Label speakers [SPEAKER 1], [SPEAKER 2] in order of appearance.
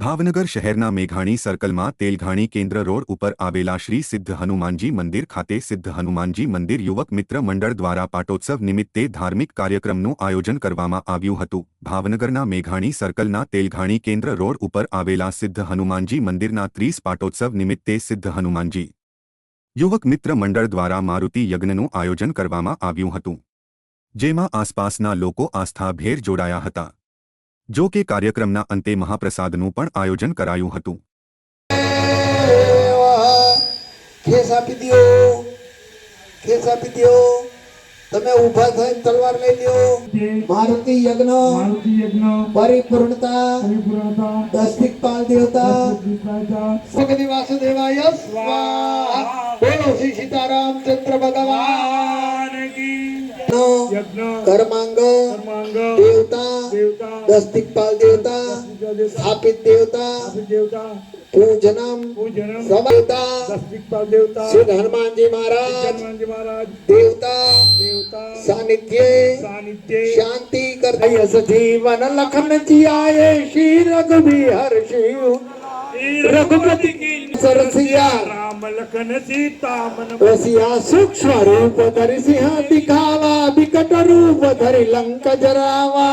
[SPEAKER 1] ભાવનગર શહેરના મેઘાણી સર્કલમાં તેલઘાણી કેન્દ્ર રોડ ઉપર આવેલા શ્રી સિદ્ધ હનુમાનજી મંદિર ખાતે સિદ્ધ હનુમાનજી મંદિર યુવક મિત્ર મંડળ દ્વારા પાટોત્સવ નિમિત્તે ધાર્મિક કાર્યક્રમનું આયોજન કરવામાં આવ્યું હતું. ભાવનગરના મેઘાણી સર્કલના તેલઘાણી કેન્દ્ર રોડ ઉપર આવેલા સિદ્ધ હનુમાનજી મંદિરના ત્રીસ પાટોત્સવ નિમિત્તે સિદ્ધ હનુમાનજી યુવક મિત્ર મંડળ દ્વારા મારુતિ યજ્ઞનું આયોજન કરવામાં આવ્યું હતું. જેમાં આસપાસના લોકો આસ્થાભેર જોડાયા હતા. જો કે કાર્યક્રમના અંતે મહાપ્રસાદનું પણ આયોજન કરાયું હતું.
[SPEAKER 2] ખેસ આપી દ્યો. ખેસ આપી દ્યો. તમે ઊભા થઈને તલવાર લઈ લ્યો. મારુતિ યજ્ઞ.
[SPEAKER 3] મારુતિ યજ્ઞ.
[SPEAKER 2] પરિપૂર્ણતા.
[SPEAKER 3] પરિપૂર્ણતા.
[SPEAKER 2] દસ્તિક પાલ દેવતા. ભગવતી વાસુદેવાય. સ્વાહા. બોલો શ્રી સીતારામચંદ્ર ભગવાન. નો
[SPEAKER 3] યજ્ઞ
[SPEAKER 2] કર્માંગ
[SPEAKER 3] કર્માંગ
[SPEAKER 2] દેવતા
[SPEAKER 3] દેવતા
[SPEAKER 2] દસ્તિક પાલ દેવતા સ્થાપિત દેવતા
[SPEAKER 3] દેવતા
[SPEAKER 2] પૂજનમ
[SPEAKER 3] પૂજનમ
[SPEAKER 2] સદેવતા
[SPEAKER 3] દસ્તિકપાલ દેવતા
[SPEAKER 2] શ્રી હનુમાનજી મહારાજ
[SPEAKER 3] હનુમાનજી મહારાજ
[SPEAKER 2] દેવતા
[SPEAKER 3] દેવતા
[SPEAKER 2] સાનિધ્યે
[SPEAKER 3] સાનિધ્ય
[SPEAKER 2] શાંતિ કરતા યસ જીવન લખન જીઆયે શ્રી રઘુવીર શિવ
[SPEAKER 3] રઘુપતિ
[SPEAKER 2] ధరి లంక జరావా